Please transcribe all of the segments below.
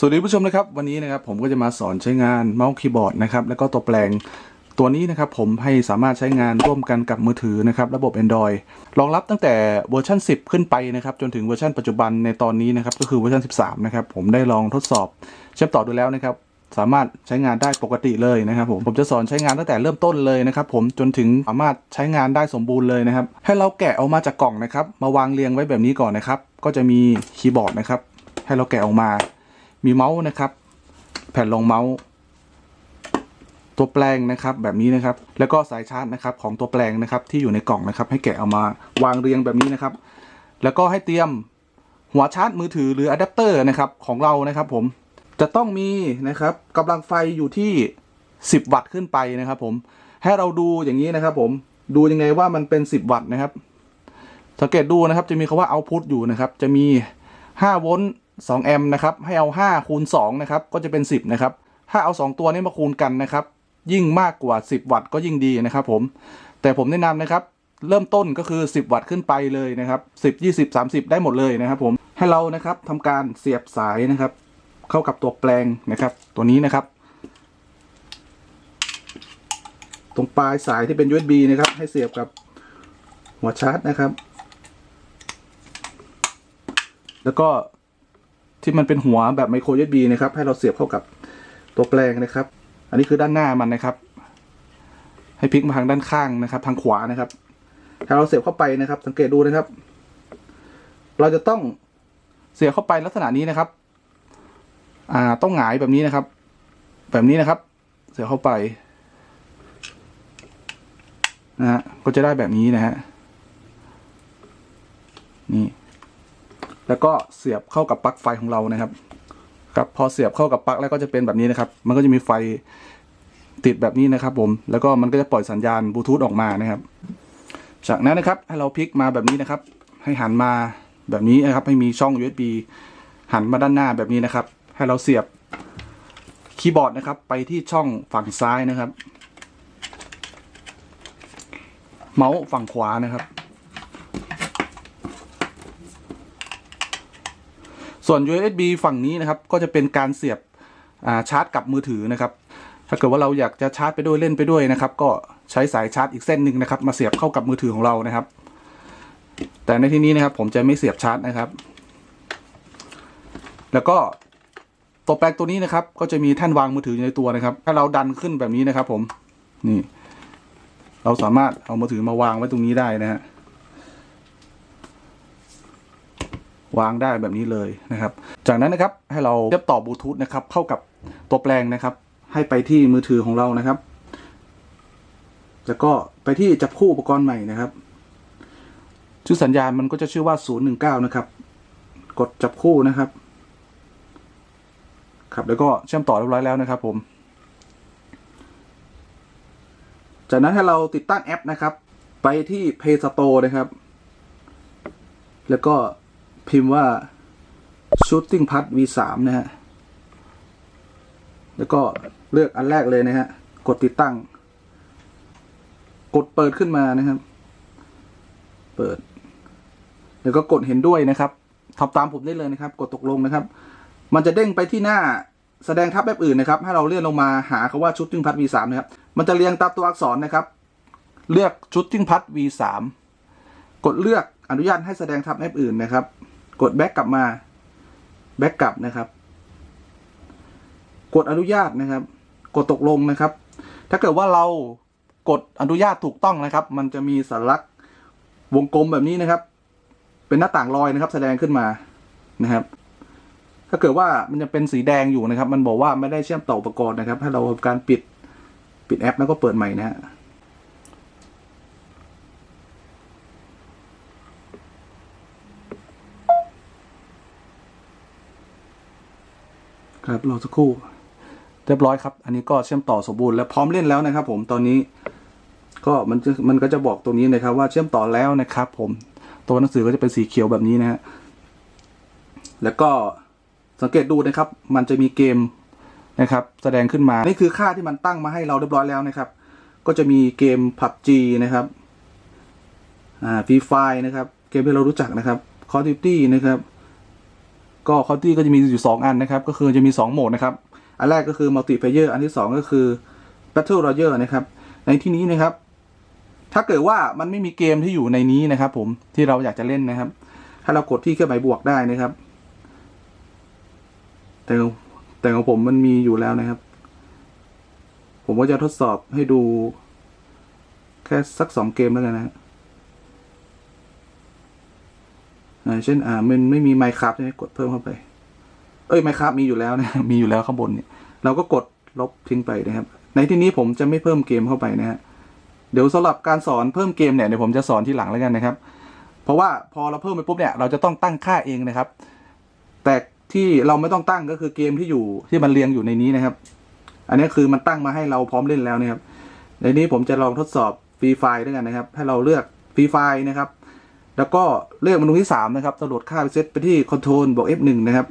สวัสดีผู้ชมนะครับวันนี้นะครับผมก็จะมาสอนใช้งานเมาส์คีย์บอร์ดนะครับแล้วก็ตัวแปลงตัวนี้นะครับผมให้สามารถใช้งานร่วมกันกับมือถือนะครับระบบ Android รองรับตั้งแต่เวอร์ชัน10 ขึ้นไปนะครับจนถึงเวอร์ชันปัจจุบันในตอนนี้นะครับก็คือเวอร์ชัน13นะครับผมได้ลองทดสอบเชื่อมต่อดูแล้วนะครับสามารถใช้งานได้ปกติเลยนะครับผมผมจะสอนใช้งานตั้งแต่เริ่มต้นเลยนะครับผมจนถึงสามารถใช้งานได้สมบูรณ์เลยนะครับให้เราแกะออกมาจากกล่องนะครับมาวางเรียงไว้แบบนี้ก่อนนะครับก็จะมีคีย์บอร์ดนะครับให้เราแกะออกมา มีเมาส์นะครับ แผ่นรองเมาส์ตัวแปลงนะครับแบบนี้นะครับ แล้วก็สายชาร์จนะครับของตัวแปลงนะครับที่อยู่ในกล่องนะครับ ให้แกะเอามาวางเรียงแบบนี้นะครับ แล้วก็ให้เตรียมหัวชาร์จมือถือหรืออะแดปเตอร์นะครับของเรานะครับ ผมจะต้องมีนะครับกำลังไฟอยู่ที่ 10 วัตต์ขึ้นไปนะครับ ผมให้เราดูอย่างนี้นะครับ ผมดูยังไงว่ามันเป็น 10 วัตต์นะครับ สังเกตดูนะครับจะมีคำว่า output อยู่นะครับ จะมี5โวลต์ 2 แอมป์นะครับ ให้เอา 5 คูณ 2 นะครับ ก็จะเป็น 10 นะครับ ถ้าเอา 2 ตัวนี้มาคูณกันนะครับ ยิ่งมากกว่า 10 วัตต์ก็ยิ่งดีนะครับผม แต่ผมแนะนำนะครับ เริ่มต้นก็คือ 10 วัตต์ขึ้นไปเลยนะครับ 10 20 30 ได้หมดเลยนะครับผม ให้เรานะครับทำการเสียบสายนะครับ เข้ากับตัวแปลงนะครับ ตัวนี้นะครับ ตรงปลายสายที่เป็น USB นะครับ ให้เสียบกับหัวชาร์จนะครับ แล้วก็ ที่มันเป็นหัวแบบไมโคร USB นะครับ ให้เราเสียบเข้ากับตัวแปลงนะครับ อันนี้คือด้านหน้ามันนะครับ ให้พลิกมาทางด้านข้างนะครับ ทางขวานะครับ ถ้าเราเสียบเข้าไปนะครับ สังเกตดูนะครับ เราจะต้องเสียบเข้าไปลักษณะนี้นะครับ อ่า ต้องหงายแบบนี้นะครับ แบบนี้นะครับ เสียบเข้าไปนะฮะก็จะได้แบบนี้นะฮะนี่ แล้วก็เสียบเข้ากับปลั๊กไฟของเรานะครับ ครับพอเสียบเข้ากับปลั๊กแล้วก็จะเป็นแบบนี้นะครับ มันก็จะมีไฟติดแบบนี้นะครับ ผม แล้วก็มันก็จะปล่อยสัญญาณบลูทูธออกมานะครับ จากนั้นนะครับให้เราพลิกมาแบบนี้นะครับ ให้หันมาแบบนี้นะครับ ให้มีช่อง USB หันมาด้านหน้าแบบนี้นะครับ ให้เราเสียบคีย์บอร์ดนะครับ ไปที่ช่องฝั่งซ้ายนะครับ เมาส์ฝั่งขวานะครับ ส่วน USB ฝั่งนี้นะครับก็จะเป็นการเสียบชาร์จกับมือถือนะครับ ถ้าเกิดว่าเราอยากจะชาร์จไปด้วยเล่นไปด้วยนะครับ ก็ใช้สายชาร์จอีกเส้นหนึ่งนะครับ มาเสียบเข้ากับมือถือของเรานะครับ แต่ในที่นี้นะครับผมจะไม่เสียบชาร์จนะครับ แล้วก็ตัวแปลงตัวนี้นะครับ ก็จะมีแท่นวางมือถืออยู่ในตัวนะครับ ถ้าเราดันขึ้นแบบนี้นะครับ ผมนี่ เราสามารถเอามือถือมาวางไว้ตรงนี้ได้นะฮะ วางได้แบบนี้เลยนะครับ จากนั้นนะครับให้เราเชื่อมต่อบลูทูธนะครับเข้ากับตัวแปลงนะครับ ให้ไปที่มือถือของเรานะครับ แล้วก็ไปที่จับคู่อุปกรณ์ใหม่นะครับชื่อสัญญาณมันก็จะชื่อว่า 019 นะครับ กดจับคู่นะครับ ครับแล้วก็เชื่อมต่อเรียบร้อยแล้วนะครับ ผม จากนั้นให้เราติดตั้งแอปนะครับ ไปที่ Play Store นะครับ แล้วก็ พิมพ์ว่า shooting pad v3 นะฮะ แล้วก็เลือกอันแรกเลยนะฮะ กดติดตั้ง กดเปิดขึ้นมานะครับ เปิด แล้วก็กดเห็นด้วยนะครับทำตามผมได้เลยนะครับ กดตกลงนะครับ มันจะเด้งไปที่หน้าแสดงทับแบบอื่นนะครับ ให้เราเลื่อนลงมาหาคาว่า shooting pad v3 นะครับ มันจะเรียงตามตัวอักษรนะครับ เลือก shooting pad v3 กดเลือกอนุญาตให้แสดงทับแอปอื่นนะครับ กดแบ็กกลับมาแบ็กกลับนะครับ กดอนุญาตนะครับ กดตกลงนะครับ ถ้าเกิดว่าเรากดอนุญาตถูกต้องนะครับ มันจะมีสัญลักษณ์วงกลมแบบนี้นะครับ เป็นหน้าต่างลอยนะครับ แสดงขึ้นมานะครับ ถ้าเกิดว่ามันจะเป็นสีแดงอยู่นะครับ มันบอกว่าไม่ได้เชื่อมต่ออุปกรณ์นะครับให้เราทำการปิดปิดแอปแล้วก็เปิดใหม่นะฮะ ครับรอสักครู่เรียบร้อยครับ อันนี้ก็เชื่อมต่อสมบูรณ์และพร้อมเล่นแล้วนะครับ ผมตอนนี้ก็มันจะมันก็จะบอกตรงนี้นะครับ ว่าเชื่อมต่อแล้วนะครับ ผมตัวหนังสือก็จะเป็นสีเขียวแบบนี้นะฮะแล้วก็สังเกตดูนะครับ มันจะมีเกมนะครับ แสดงขึ้นมา นี่คือค่าที่มันตั้งมาให้เราเรียบร้อยแล้วนะครับ ก็จะมีเกม PUBG นะครับอ่า Free Fire นะครับ เกมที่เรารู้จักนะครับ Call of Duty นะครับ ก็คอตี้ก็จะมีอยู่ 2 อันนะครับ ก็คือจะมี 2 โหมดนะครับ อันแรกก็คือมัลติเพเยอร์อันที่ 2 ก็คือ Battle Royale นะครับ ในที่นี้นะครับ ถ้าเกิดว่ามันไม่มีเกมที่อยู่ในนี้นะครับ ผมที่เราอยากจะเล่นนะครับให้เรากดที่เครื่องหมายบวกได้นะครับ แต่แต่ของผมมันมีอยู่แล้วนะครับ ผมก็จะทดสอบให้ดู แค่สักสองเกมแล้วกันนะฮะอ่า เช่นอ่ามันไม่มีไมค์ครับใช่ไหมกดเพิ่มเข้าไป เอ้ยไมค์ครับมีอยู่แล้วนะมีอยู่แล้วข้างบนเนี่ย เราก็กดลบทิ้งไปนะครับ ในที่นี้ผมจะไม่เพิ่มเกมเข้าไปนะฮะเดี๋ยวสำหรับการสอนเพิ่มเกมเนี่ยเดี๋ยวผมจะสอนที่หลังแล้วกันนะครับ เพราะว่าพอเราเพิ่มไปปุ๊บเนี่ยเราจะต้องตั้งค่าเองนะครับ แต่ที่เราไม่ต้องตั้งก็คือเกมที่อยู่ที่มันเรียงอยู่ในนี้นะครับ อันนี้คือมันตั้งมาให้เราพร้อมเล่นแล้วนะครับในนี้ผมจะลองทดสอบฟรีไฟล์ด้วยกันนะครับ ให้เราเลือกฟรีไฟล์นะครับ แล้วก็เลือกเมนูที่สามนะครับตำรวจค่าไปเซตไปที่ Control บวก F1 นะครับ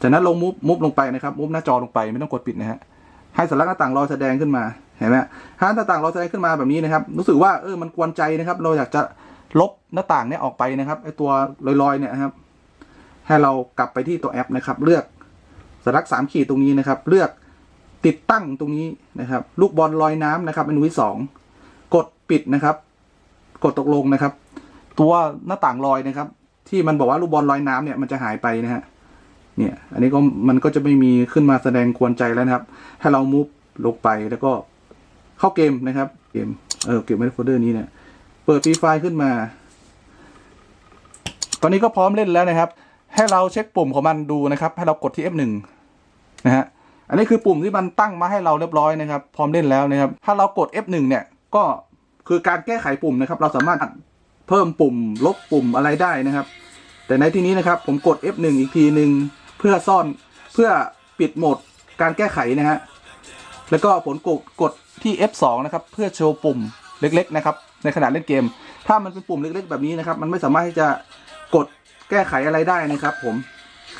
จากนั้นลงมุฟมุฟลงไปนะครับมุฟหน้าจอลงไปไม่ต้องกดปิดนะฮะให้สัญลักษณ์หน้าต่างรอแสดงขึ้นมาเห็นไหมถ้าหน้าต่างรอแสดงขึ้นมาแบบนี้นะครับ รู้สึกว่าเออมันกวนใจนะครับ เราอยากจะลบหน้าต่างเนี้ยออกไปนะครับไอตัวลอยๆเนี่ยนะครับ ให้เรากลับไปที่ตัวแอปนะครับ เลือกสัญลักษณ์สามขีดตรงนี้นะครับ เลือก ติดตั้งตรงนี้นะครับ ลูกบอลลอยน้ำนะครับ เมนูที่สองกดปิดนะครับ กดตกลงนะครับ ตัวหน้าต่างลอยนะครับ ที่มันบอกว่าลูกบอลลอยน้ำเนี่ยมันจะหายไปนะฮะเนี่ย อันนี้ก็มันก็จะไม่มีขึ้นมาแสดงกวนใจแล้วนะครับ ให้เรามุฟลงไปแล้วก็เข้าเกมนะครับ เกมเออเก็บไว้ในโฟลเดอร์นี้เนี่ยเปิดฟรีไฟล์ขึ้นมา ตอนนี้ก็พร้อมเล่นแล้วนะครับ ให้เราเช็คปุ่มของมันดูนะครับ ให้เรากดที่ F1 นะฮะ อันนี้คือปุ่มที่มันตั้งมาให้เราเรียบร้อยนะครับ พร้อมเล่นแล้วนะครับ ถ้าเรากด F1 เนี่ยก็คือการแก้ไขปุ่มนะครับ เราสามารถเพิ่มปุ่มลบปุ่มอะไรได้นะครับ แต่ในที่นี้นะครับผมกด F1 อีกทีหนึ่งเพื่อซ่อนเพื่อปิดโหมดการแก้ไขนะฮะแล้วก็ผลกดกดที่ F2 นะครับเพื่อโชว์ปุ่มเล็กๆนะครับในขณะเล่นเกม ถ้ามันเป็นปุ่มเล็กๆ แบบนี้นะครับมันไม่สามารถที่จะกดแก้ไขอะไรได้นะครับ ผม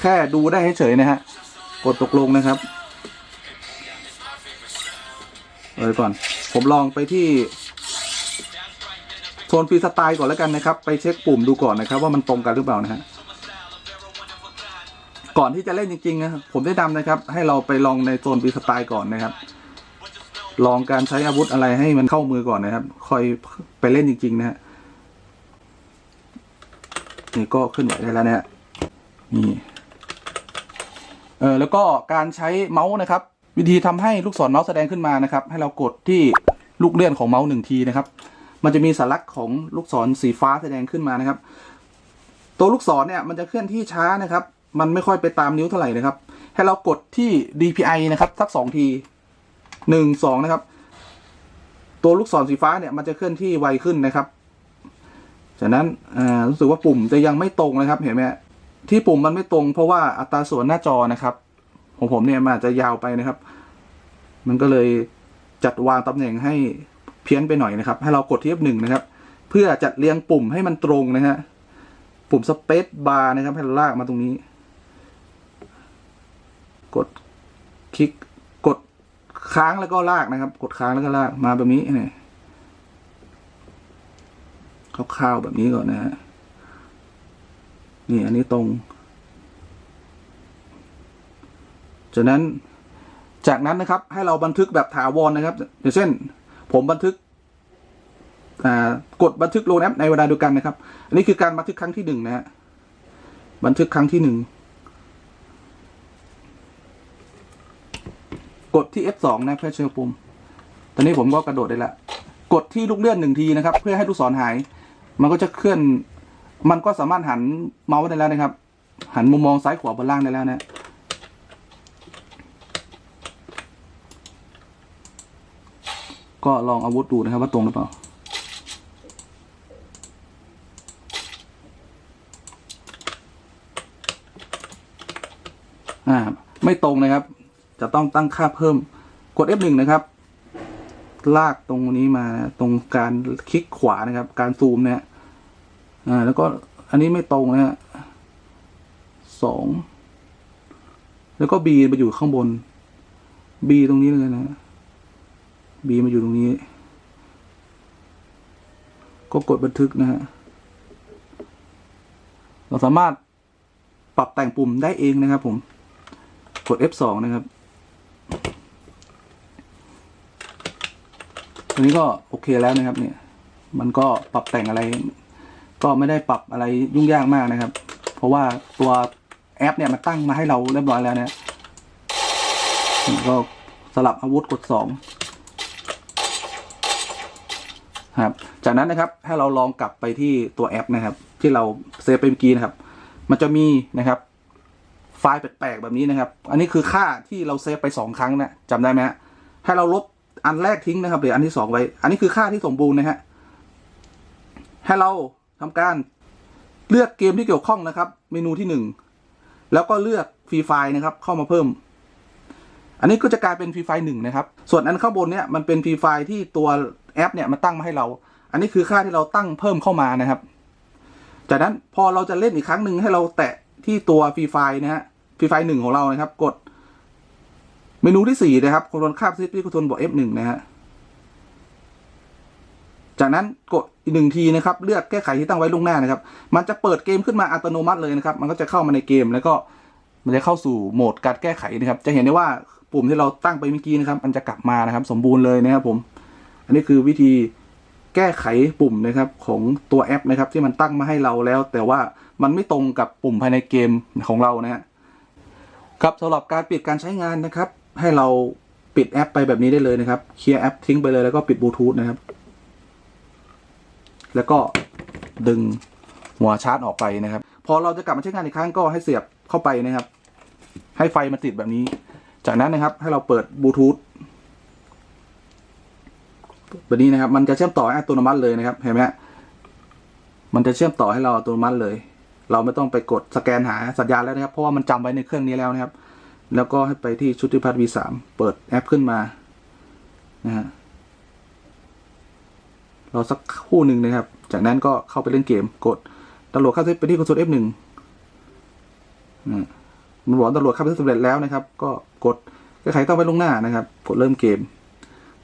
แค่ดูได้เฉยๆนะฮะกดตกลงนะครับ เลยก่อน ผมลองไปที่โซนฟรีสไตล์ก่อนแล้วกันนะครับ ไปเช็คปุ่มดูก่อนนะครับ ว่ามันตรงกันหรือเปล่านะฮะก่อนที่จะเล่นจริงๆนะครับผมได้นำนะครับ ให้เราไปลองในโซนฟรีสไตล์ก่อนนะครับ ลองการใช้อาวุธอะไรให้มันเข้ามือก่อนนะครับค่อยไปเล่นจริง ๆ นะฮะนี่ก็ขึ้นไหวได้แล้วนะฮะนี่เออแล้วก็การใช้เมาส์นะครับ วิธีทำให้ลูกศรเมาส์แสดงขึ้นมานะครับ ให้เรากดที่ลูกเลื่อนของเมาส์หนึ่งทีนะครับ มันจะมีสัญลักษณ์ของลูกศรสีฟ้าแสดงขึ้นมานะครับ ตัวลูกศรเนี่ยมันจะเคลื่อนที่ช้านะครับ มันไม่ค่อยไปตามนิ้วเท่าไหร่นะครับ ให้เรากดที่ DPI นะครับสักสองทีหนึ่งสองนะครับ ตัวลูกศรสีฟ้าเนี่ยมันจะเคลื่อนที่ไวขึ้นนะครับ จากนั้นรู้สึกว่าปุ่มจะยังไม่ตรงนะครับ เห็นไหมที่ปุ่มมันไม่ตรงเพราะว่าอัตราส่วนหน้าจอนะครับ ของผมเนี่ยมันอาจจะยาวไปนะครับ มันก็เลยจัดวางตำแหน่งให้เพี้ยนไปหน่อยนะครับ ให้เรากดที่ F1 นะครับ เพื่อจัดเรียงปุ่มให้มันตรงนะฮะ ปุ่มสเปซบาร์นะครับให้เราลากมาตรงนี้ กดคลิกกดค้างแล้วก็ลากนะครับ กดค้างแล้วก็ลากมาแบบนี้นี่คร่าวๆแบบนี้ก่อนนะฮะนี่อันนี้ตรง จากนั้นจากนั้นนะครับให้เราบันทึกแบบถาวรนะครับอย่างเช่น ผมบันทึกกดบันทึกลงแอปในเวลาเดียวกันนะครับ อันนี้คือการบันทึกครั้งที่หนึ่งนะฮะบันทึกครั้งที่หนึ่งกดที่ F2 นะเพื่อเชื่อปุ่มตอนนี้ผมก็กระโดดได้ละกดที่ลูกเลื่อนหนึ่งทีนะครับ เพื่อให้ลูกศรหาย มันก็จะเคลื่อน มันก็สามารถหันเมาส์ได้แล้วนะครับ หันมุมมองซ้ายขวาบนล่างได้แล้วนะ ก็ลองอาวุธดูนะครับว่าตรงหรือเปล่า อ่า ไม่ตรงนะครับ จะต้องตั้งค่าเพิ่มกด F1 นะครับ ลากตรงนี้มาตรงการคลิกขวานะครับ การซูมเนะฮะอ่า แล้วก็อันนี้ไม่ตรงนะฮะสอง แล้วก็ B มาอยู่ข้างบน B ตรงนี้เลยนะ B มาอยู่ตรงนี้ ก็กดบันทึกนะฮะ เราสามารถปรับแต่งปุ่มได้เองนะครับผม กด F2 นะครับตัวนี้ก็โอเคแล้วนะครับเนี่ย มันก็ปรับแต่งอะไร ก็ไม่ได้ปรับอะไรยุ่งยากมากนะครับ เพราะว่าตัวแอปเนี่ยมันตั้งมาให้เราเรียบร้อยแล้วนะก็สลับอาวุธกดสอง ครับ จากนั้นนะครับให้เราลองกลับไปที่ตัวแอปนะครับ ที่เราเซฟไปเมื่อกี้นะครับ มันจะมีนะครับ ไฟล์แปลกๆแบบนี้นะครับ อันนี้คือค่าที่เราเซฟไปสองครั้งนะจำได้ไหมฮะให้เราลบอันแรกทิ้งนะครับหรืออันที่สองไว้ อันนี้คือค่าที่สมบูรณ์นะฮะให้เราทำการเลือกเกมที่เกี่ยวข้องนะครับ เมนูที่หนึ่งแล้วก็เลือกฟรีไฟล์นะครับ เข้ามาเพิ่ม อันนี้ก็จะกลายเป็นฟรีไฟล์หนึ่งนะครับ ส่วนอันข้างบนเนี่ยมันเป็นฟรีไฟล์ที่ตัว แอปเนี่ยมันตั้งมาให้เรา อันนี้คือค่าที่เราตั้งเพิ่มเข้ามานะครับ จากนั้นพอเราจะเล่นอีกครั้งหนึ่งให้เราแตะที่ตัวฟรีไฟนะฮะฟรีไฟหนึ่งของเรานะครับ กด เมนูที่สี่นะครับคอนโทรลคาบซิปที่คอนโทรลบอก F1 นะฮะจากนั้นกดอีกหนึ่งทีนะครับเลือกแก้ไขที่ตั้งไว้ล่วงหน้านะครับ มันจะเปิดเกมขึ้นมาอัตโนมัติเลยนะครับ มันก็จะเข้ามาในเกมแล้วก็มันจะเข้าสู่โหมดการแก้ไขนะครับ จะเห็นได้ว่าปุ่มที่เราตั้งไปเมื่อกี้นะครับ มันจะกลับมานะครับ สมบูรณ์เลยนะครับผม อันนี้คือวิธีแก้ไขปุ่มนะครับของตัวแอปนะครับ ที่มันตั้งมาให้เราแล้ว แต่ว่ามันไม่ตรงกับปุ่มภายในเกมของเรานะฮะครับสำหรับการปิดการใช้งานนะครับ ให้เราปิดแอปไปแบบนี้ได้เลยนะครับเคลียร์แอปทิ้งไปเลยแล้วก็ปิดบลูทูธนะครับ แล้วก็ดึงหัวชาร์จออกไปนะครับ พอเราจะกลับมาใช้งานอีกครั้งก็ให้เสียบเข้าไปนะครับ ให้ไฟมันติดแบบนี้ จากนั้นนะครับให้เราเปิดบลูทูธ แบบนี้นะครับ มันจะเชื่อมต่ออัตโนมัติเลยนะครับ เห็นไหมฮะมันจะเชื่อมต่อให้เราอัตโนมัติเลย เราไม่ต้องไปกดสแกนหาสัญญาณแล้วนะครับ เพราะว่ามันจำไว้ในเครื่องนี้แล้วนะครับ แล้วก็ให้ไปที่ชุติพัฒน์ V3 เปิดแอปขึ้นมา นะฮะรอสักครู่หนึ่งนะครับ จากนั้นก็เข้าไปเล่นเกม กดดาวน์โหลดเข้าไปที่คอนโซล F1 อ่ามันบอกดาวน์โหลดเข้าไปสำเร็จแล้วนะครับ ก็กดแก้ไขต้องไปลงหน้านะครับ กดเริ่มเกม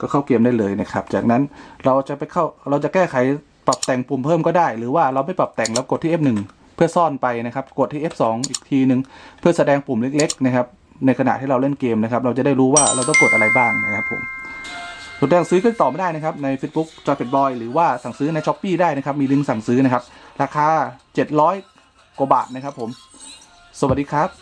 ก็เข้าเกมได้เลยนะครับ จากนั้นเราจะไปเข้าเราจะแก้ไขปรับแต่งปุ่มเพิ่มก็ได้ หรือว่าเราไม่ปรับแต่งแล้วกดที่ F1 เพื่อซ่อนไปนะครับ กดที่ F2 อีกทีหนึ่งเพื่อแสดงปุ่มเล็กๆนะครับในขณะที่เราเล่นเกมนะครับ เราจะได้รู้ว่าเราต้องกดอะไรบ้างนะครับผมสนใจสั่งซื้อก็ต่อไม่ได้นะครับ ใน Facebook จอยเป็ดบอยหรือว่าสั่งซื้อใน s h อ p e e ได้นะครับ มีลิงก์สั่งซื้อนะครับ ราคา 700 กว่าบาทนะครับผม สวัสดีครับ